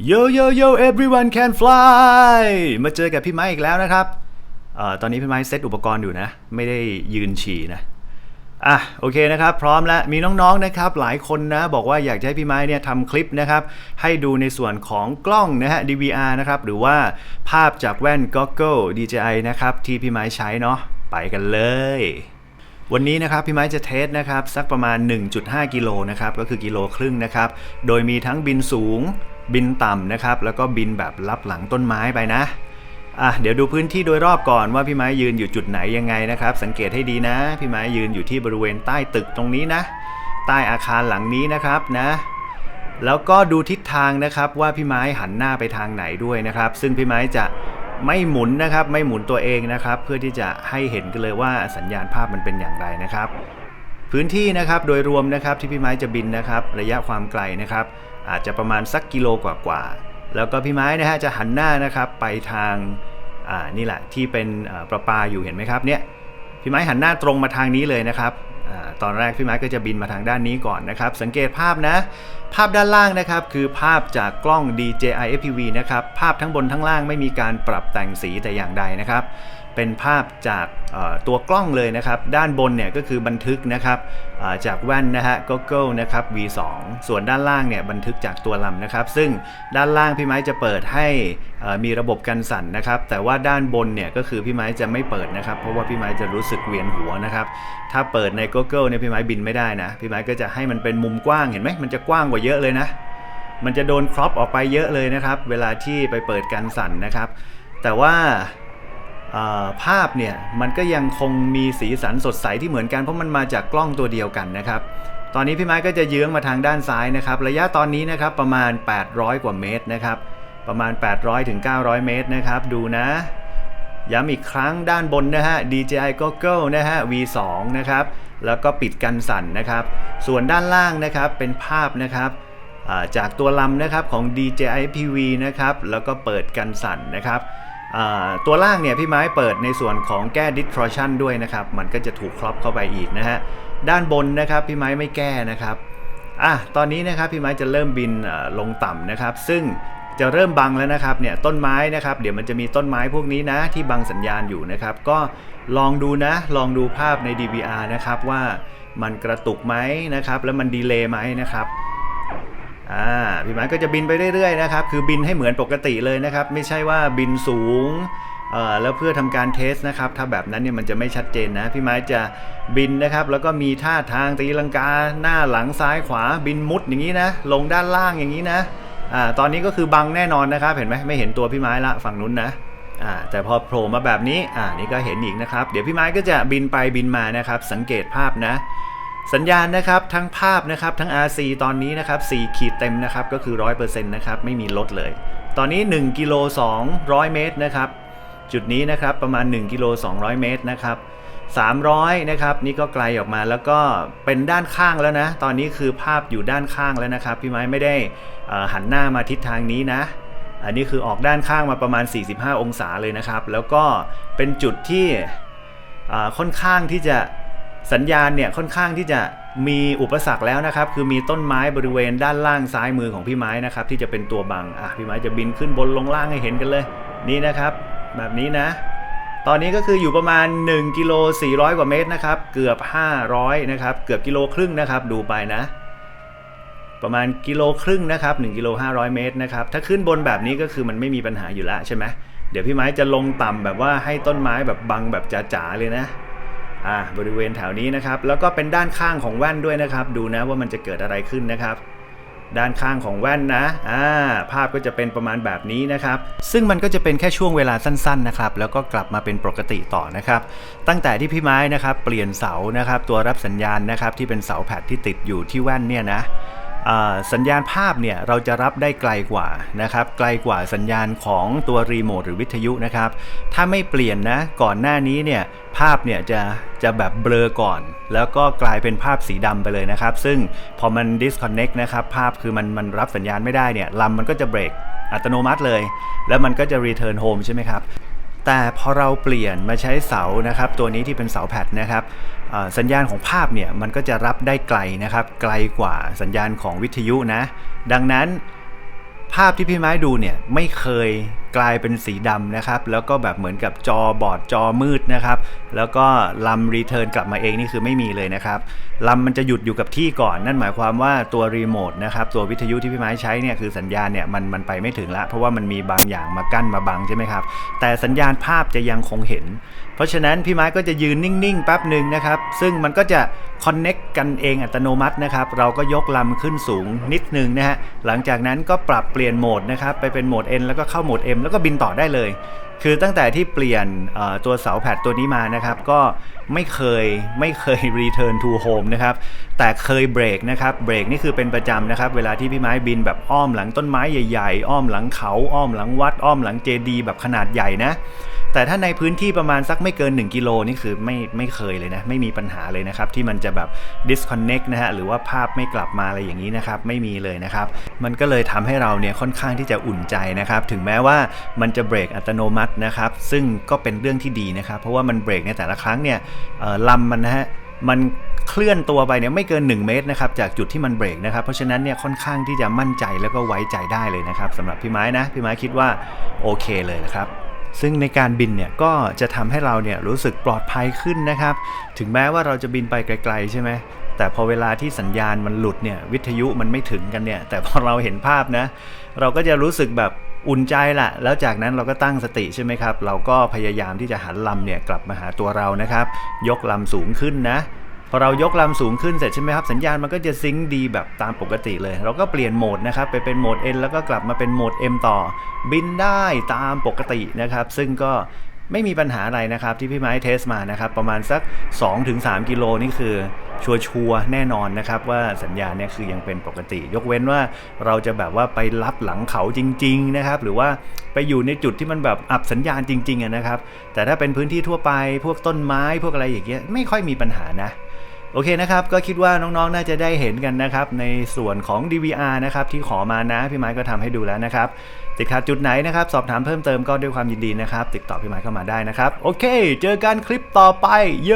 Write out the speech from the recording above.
Yo yo yo everyone can fly มาเจอกับพี่ไม้อีกแล้วนะครับอตอนนี้พี่ไม้เซตอุปกรณ์อยู่นะ ไม่ได้ยืนฉี่นะ อะโอเคนะครับ พร้อมแล้ว มีน้องๆนะครับ หลายคนนะ บอกว่าอยากจะให้พี่ไม้เนี่ยทำคลิปนะครับ ให้ดูในส่วนของกล้องนะฮะ DVR นะครับ หรือว่าภาพจากแว่น Goggle DJI นะครับ ที่พี่ไม้ใช้เนาะ ไปกันเลยวันนี้นะครับพี่ไม้จะเทสนะครับสักประมาณ 1.5 กิโลนะครับก็คือกิโลครึ่งนะครับ โดยมีทั้งบินสูง บินต่ำนะครับ แล้วก็บินแบบลับหลังต้นไม้ไปนะอะเดี๋ยวดูพื้นที่โดยรอบก่อนว่าพี่ไม้ยืนอยู่จุดไหนยังไงนะครับ สังเกตให้ดีนะ พี่ไม้ยืนอยู่ที่บริเวณใต้ตึกตรงนี้นะ ใต้อาคารหลังนี้นะครับนะแล้วก็ดูทิศทางนะครับว่าพี่ไม้หันหน้าไปทางไหนด้วยนะครับ ซึ่งพี่ไม้จะไม่หมุนนะครับ ไม่หมุนตัวเองนะครับ เพื่อที่จะให้เห็นกันเลยว่าสัญญาณภาพมันเป็นอย่างไรนะครับ พื้นที่นะครับโดยรวมนะครับที่พี่ไม้จะบินนะครับ ระยะความไกลนะครับ อาจจะประมาณสักกิโลกว่าๆแล้วก็พี่ไม้นะฮะจะหันหน้านะครับไปทางอ่านี่แหละที่เป็นประปาอยู่เห็นไหมครับเนี่ยพี่ไม้หันหน้าตรงมาทางนี้เลยนะครับอตอนแรกพี่ไม้ก็จะบินมาทางด้านนี้ก่อนนะครับ สังเกตภาพนะ ภาพด้านล่างนะครับ คือภาพจากกล้อง DJI FPV นะครับ ภาพทั้งบนทั้งล่างไม่มีการปรับแต่งสีแต่อย่างใดนะครับ เป็นภาพจากตัวกล้องเลยนะครับ ด้านบนเนี่ยก็คือบันทึกนะครับจากแว่นนะฮะ Google นะครับ V2 ส่วนด้านล่างเนี่ยบันทึกจากตัวลำนะครับ ซึ่งด้านล่างพี่ไม้จะเปิดให้มีระบบกันสั่นนะครับ แต่ว่าด้านบนเนี่ยก็คือพี่ไม้จะไม่เปิดนะครับ เพราะว่าพี่ไม้จะรู้สึกเวียนหัวนะครับ ถ้าเปิดใน Google เนี่ยพี่ไม้บินไม่ได้นะ พี่ไม้ก็จะให้มันเป็นมุมกว้างเห็นไหมมันจะกว้างกว่าเยอะเลยนะ มันจะโดนครอปออกไปเยอะเลยนะครับ เวลาที่ไปเปิดกันสั่นนะครับ แต่ว่า ภาพเนี่ยมันก็ยังคงมีสีสันสดใสที่เหมือนกันเพราะมันมาจากกล้องตัวเดียวกันนะครับ ตอนนี้พี่ไม้ก็จะเยื้องมาทางด้านซ้ายนะครับ ระยะตอนนี้นะครับประมาณ 800 กว่าเมตรนะครับ ประมาณ 800ถึง900 เมตรนะครับ ดูนะ ย้ำอีกครั้งด้านบนนะฮะ DJI Goggle นะฮะ V2 นะครับ แล้วก็ปิดกันสั่นนะครับ ส่วนด้านล่างนะครับเป็นภาพนะครับจากตัวลำนะครับของ DJI PV นะครับ แล้วก็เปิดกันสั่นนะครับ ตัวล่างเนี่ยพี่ไม้เปิดในส่วนของแก้ distortion ด้วยนะครับ มันก็จะถูกครอบเข้าไปอีกนะฮะ ด้านบนนะครับพี่ไม้ไม่แก้นะครับอะตอนนี้นะครับพี่ไม้จะเริ่มบินลงต่ำนะครับ ซึ่งจะเริ่มบังแล้วนะครับเนี่ยต้นไม้นะครับ เดี๋ยวมันจะมีต้นไม้พวกนี้นะที่บังสัญญาณอยู่นะครับ ก็ลองดูนะ ลองดูภาพใน DVR นะครับว่ามันกระตุกไหมนะครับ แล้วมันดีเลย์ไหมนะครับ อ่าพี่ไม้ก็จะบินไปเรื่อยๆนะครับ คือบินให้เหมือนปกติเลยนะครับ ไม่ใช่ว่าบินสูงเอ่อแล้วเพื่อทำการเทสนะครับ ถ้าแบบนั้นเนี่ยมันจะไม่ชัดเจนนะ พี่ไม้จะบินนะครับ แล้วก็มีท่าทางตีลังกาหน้าหลังซ้ายขวาบินมุดอย่างนี้นะ ลงด้านล่างอย่างนี้นะอ่าตอนนี้ก็คือบังแน่นอนนะครับ เห็นไหมไม่เห็นตัวพี่ไม้ละฝั่งนู้นนะอ่าแต่พอโผล่มาแบบนี้อ่านี่ก็เห็นอีกนะครับ เดี๋ยวพี่ไม้ก็จะบินไปบินมานะครับ สังเกตภาพนะ สัญญาณนะครับทั้งภาพนะครับทั้ง RC ตอนนี้นะครับ4ขีดเต็มนะครับก็คือ 100%นะครับไม่มีลดเลย ตอนนี้ 1กิโล200 เมตรนะครับจุดนี้นะครับประมาณ 1กิโล200 เมตรนะครับ300นะครับนี่ก็ไกลออกมาแล้วก็เป็นด้านข้างแล้วนะ ตอนนี้คือภาพอยู่ด้านข้างแล้วนะครับ พี่ไม้ไม่ได้หันหน้ามาทิศทางนี้นะ อันนี้คือออกด้านข้างมาประมาณ 45 องศาเลยนะครับ แล้วก็เป็นจุดที่ค่อนข้างที่จะ สัญญาณเนี่ยค่อนข้างที่จะมีอุปสรรคแล้วนะครับ คือมีต้นไม้บริเวณด้านล่างซ้ายมือของพี่ไม้นะครับ ที่จะเป็นตัวบังอะพี่ไม้จะบินขึ้นบนลงล่างให้เห็นกันเลย นี่นะครับ แบบนี้นะ ตอนนี้ก็คืออยู่ประมาณ1กิโล400 กว่าเมตรนะครับ เกือบ 500 นะครับ เกือบกิโลครึ่งนะครับ ดูไปนะ ประมาณกิโลครึ่งนะครับ1กิโล500 เมตรนะครับ ถ้าขึ้นบนแบบนี้ก็คือมันไม่มีปัญหาอยู่แล้วใช่ไหมเดี๋ยวพี่ไม้จะลงต่ำแบบว่าให้ต้นไม้แบบบังแบบจ๋าๆเลยนะ อ่าบริเวณแถวนี้นะครับ แล้วก็เป็นด้านข้างของแว่นด้วยนะครับ ดูนะว่ามันจะเกิดอะไรขึ้นนะครับด้านข้างของแว่นนะ อ่า ภาพก็จะเป็นประมาณแบบนี้นะครับ ซึ่งมันก็จะเป็นแค่ช่วงเวลาสั้นๆนะครับ แล้วก็กลับมาเป็นปกติต่อนะครับ ตั้งแต่ที่พี่ไม้นะครับ เปลี่ยนเสานะครับ ตัวรับสัญญาณนะครับ ที่เป็นเสาแผดที่ติดอยู่ที่แว่นเนี่ยนะ สัญญาณภาพเนี่ยเราจะรับได้ไกลกว่านะครับ ไกลกว่าสัญญาณของตัวรีโมทหรือวิทยุนะครับ ถ้าไม่เปลี่ยนนะก่อนหน้านี้เนี่ยภาพเนี่ยจะจะแบบเบลอก่อน แล้วก็กลายเป็นภาพสีดำไปเลยนะครับ ซึ่งพอมัน disconnect นะครับ ภาพคือมันมันรับสัญญาณไม่ได้เนี่ยลำมันก็จะเบรกอัตโนมัติเลย แล้วมันก็จะ return home ใช่ไหมครับ แต่พอเราเปลี่ยนมาใช้เสานะครับ ตัวนี้ที่เป็นเสาแพดนะครับสัญญาณของภาพเนี่ยมันก็จะรับได้ไกลนะครับ ไกลกว่าสัญญาณของวิทยุนะ ดังนั้นภาพที่พี่ไม้ดูเนี่ยไม่เคย กลายเป็นสีดำนะครับ แล้วก็แบบเหมือนกับจอบอดจอมืดนะครับ แล้วก็ลำรีเทิร์นกลับมาเองนี่คือไม่มีเลยนะครับลำมันจะหยุดอยู่กับที่ก่อน นั่นหมายความว่าตัวรีโมทนะครับตัววิทยุที่พี่ไม้ใช้เนี่ยคือสัญญาณเนี่ยมันมันไปไม่ถึงละเพราะว่ามันมีบางอย่างมากั้นมาบังใช่ไหมครับแต่สัญญาณภาพจะยังคงเห็น เพราะฉะนั้นพี่ไม้ก็จะยืนนิ่งๆแป๊บหนึ่งนะครับ ซึ่งมันก็จะคอนเน็กกันเองอัตโนมัตินะครับ เราก็ยกลำขึ้นสูงนิดนึงนะฮะ หลังจากนั้นก็ปรับเปลี่ยนโหมดนะครับ ไปเป็นโหมด N แล้วก็เข้าโหมด M แล้วก็บินต่อได้เลย คือตั้งแต่ที่เปลี่ยนตัวเสาแผดตัวนี้มานะครับ ก็ไม่เคยไม่เคย return to home นะครับ แต่เคยเบรกนะครับ เบรกนี่คือเป็นประจำนะครับ เวลาที่พี่ไม้บินแบบอ้อมหลังต้นไม้ใหญ่ ๆ อ้อมหลังเขา อ้อมหลังวัด อ้อมหลังเจดีแบบขนาดใหญ่นะ แต่ถ้าในพื้นที่ประมาณสักไม่เกิน 1 กิโลนี่คือไม่ไม่เคยเลยนะ ไม่มีปัญหาเลยนะครับ ที่มันจะแบบ disconnect นะฮะหรือว่าภาพไม่กลับมาอะไรอย่างนี้นะครับ ไม่มีเลยนะครับ มันก็เลยทำให้เราเนี่ยค่อนข้างที่จะอุ่นใจนะครับ ถึงแม้ว่ามันจะเบรกอัตโนมัตินะครับ ซึ่งก็เป็นเรื่องที่ดีนะครับ เพราะว่ามันเบรกในแต่ละครั้งเนี่ยลำมันนะฮะมันเคลื่อนตัวไปเนี่ยไม่เกิน 1 เมตรนะครับจากจุดที่มันเบรกนะครับ เพราะฉะนั้นเนี่ยค่อนข้างที่จะมั่นใจแล้วก็ไว้ใจได้เลยนะครับสำหรับพี่ไม้นะพี่ไม้คิดว่าโอเคเลยนะครับ ซึ่งในการบินเนี่ยก็จะทำให้เราเนี่ยรู้สึกปลอดภัยขึ้นนะครับ ถึงแม้ว่าเราจะบินไปไกลๆใช่ไหมแต่พอเวลาที่สัญญาณมันหลุดเนี่ยวิทยุมันไม่ถึงกันเนี่ยแต่พอเราเห็นภาพนะ เราก็จะรู้สึกแบบอุ่นใจละแล้วจากนั้นเราก็ตั้งสติใช่ไหมครับ เราก็พยายามที่จะหันลำเนี่ยกลับมาหาตัวเรานะครับ ยกลำสูงขึ้นนะ พอเรายกลำสูงขึ้นเสร็จใช่ไหมครับสัญญาณมันก็จะซิงค์ดีแบบตามปกติเลย เราก็เปลี่ยนโหมดนะครับไปเป็นโหมด N แล้วก็กลับมาเป็นโหมด M ต่อ บินได้ตามปกตินะครับ ซึ่งก็ไม่มีปัญหาอะไรนะครับที่พี่ไม้เทสมานะครับ ประมาณสัก 2-3 กิโลนี่คือชัวร์ๆแน่นอนนะครับ ว่าสัญญาณเนี่ยคือยังเป็นปกติ ยกเว้นว่าเราจะแบบว่าไปรับหลังเขาจริง ๆ นะครับ หรือว่าไปอยู่ในจุดที่มันแบบอับสัญญาณจริงๆนะครับ แต่ถ้าเป็นพื้นที่ทั่วไปพวกต้นไม้พวกอะไรอย่างเงี้ยไม่ค่อยมีปัญหานะ โอเคนะครับ ก็คิดว่าน้องๆ น่าจะได้เห็นกันนะครับ ในส่วนของ DVR นะครับ ที่ขอมานะ พี่ไม้ก็ทำให้ดูแล้วนะครับ ติดขัดจุดไหนนะครับ สอบถามเพิ่มเติมก็ด้วยความยินดีนะครับ ติดต่อพี่ไม้เข้ามาได้นะครับ โอเค เจอกันคลิปต่อไปโย